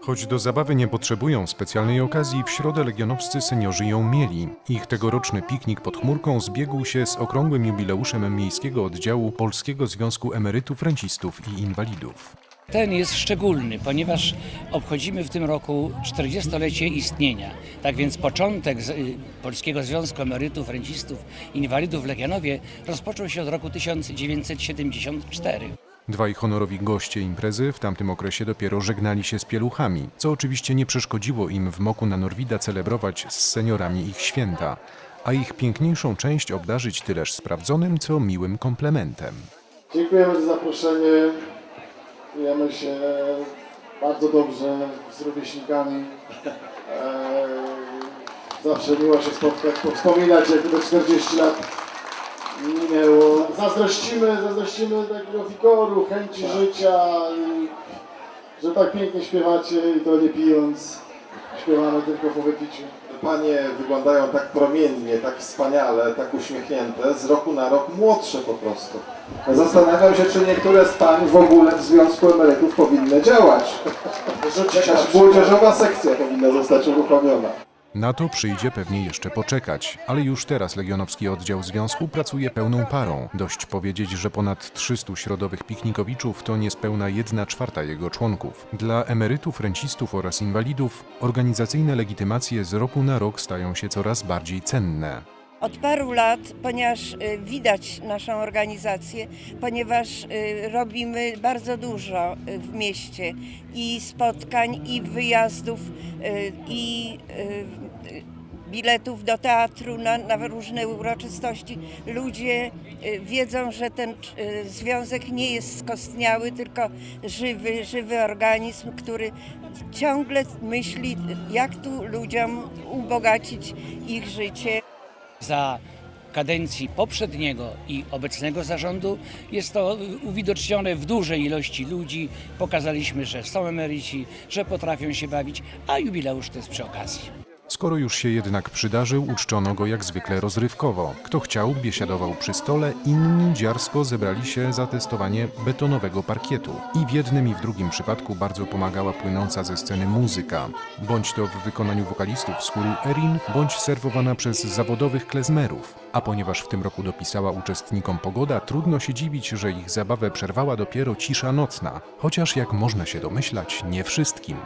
Choć do zabawy nie potrzebują specjalnej okazji, w środę legionowscy seniorzy ją mieli. Ich tegoroczny piknik pod chmurką zbiegł się z okrągłym jubileuszem miejskiego oddziału Polskiego Związku Emerytów, Rencistów i Inwalidów. Ten jest szczególny, ponieważ obchodzimy w tym roku 40-lecie istnienia. Tak więc początek z, y, Polskiego Związku Emerytów, Rencistów, Inwalidów w Legionowie rozpoczął się od roku 1974. Dwaj honorowi goście imprezy w tamtym okresie dopiero żegnali się z pieluchami, co oczywiście nie przeszkodziło im w Moku na Norwida celebrować z seniorami ich święta, a ich piękniejszą część obdarzyć tyleż sprawdzonym, co miłym komplementem. Dziękujemy za zaproszenie. Czujemy się bardzo dobrze z rówieśnikami. Eee, zawsze miło się spotkać, wspominać jak te 40 lat. Zazdrościmy, zazdrościmy takiego wigoru, chęci życia i że tak pięknie śpiewacie i to nie pijąc. Śpiewamy tylko po wypiciu. Panie wyglądają tak promiennie, tak wspaniale, tak uśmiechnięte, z roku na rok młodsze po prostu. Zastanawiam się, czy niektóre z pań w ogóle w Związku Emerytów powinny działać. Jakaś młodzieżowa sekcja powinna zostać uruchomiona. Na to przyjdzie pewnie jeszcze poczekać, ale już teraz Legionowski Oddział Związku pracuje pełną parą. Dość powiedzieć, że ponad 300 środowych piknikowiczów to niespełna 1 czwarta jego członków. Dla emerytów, rencistów oraz inwalidów organizacyjne legitymacje z roku na rok stają się coraz bardziej cenne. Od paru lat, ponieważ y, widać naszą organizację, ponieważ y, robimy bardzo dużo y, w mieście i spotkań, i wyjazdów, i biletów do teatru na, na różne uroczystości. Ludzie wiedzą, że ten związek nie jest skostniały, tylko żywy, żywy organizm, który ciągle myśli, jak tu ludziom ubogacić ich życie. Za kadencji poprzedniego i obecnego zarządu jest to uwidocznione w dużej ilości ludzi. Pokazaliśmy, że są emeryci, że potrafią się bawić, a jubileusz to jest przy okazji. Skoro już się jednak przydarzył, uczczono go jak zwykle rozrywkowo. Kto chciał, biesiadował przy stole, inni dziarsko zebrali się za testowanie betonowego parkietu. I w jednym i w drugim przypadku bardzo pomagała płynąca ze sceny muzyka. Bądź to w wykonaniu wokalistów z chóru Erin, bądź serwowana przez zawodowych klezmerów. A ponieważ w tym roku dopisała uczestnikom pogoda, trudno się dziwić, że ich zabawę przerwała dopiero cisza nocna. Chociaż jak można się domyślać, nie wszystkim.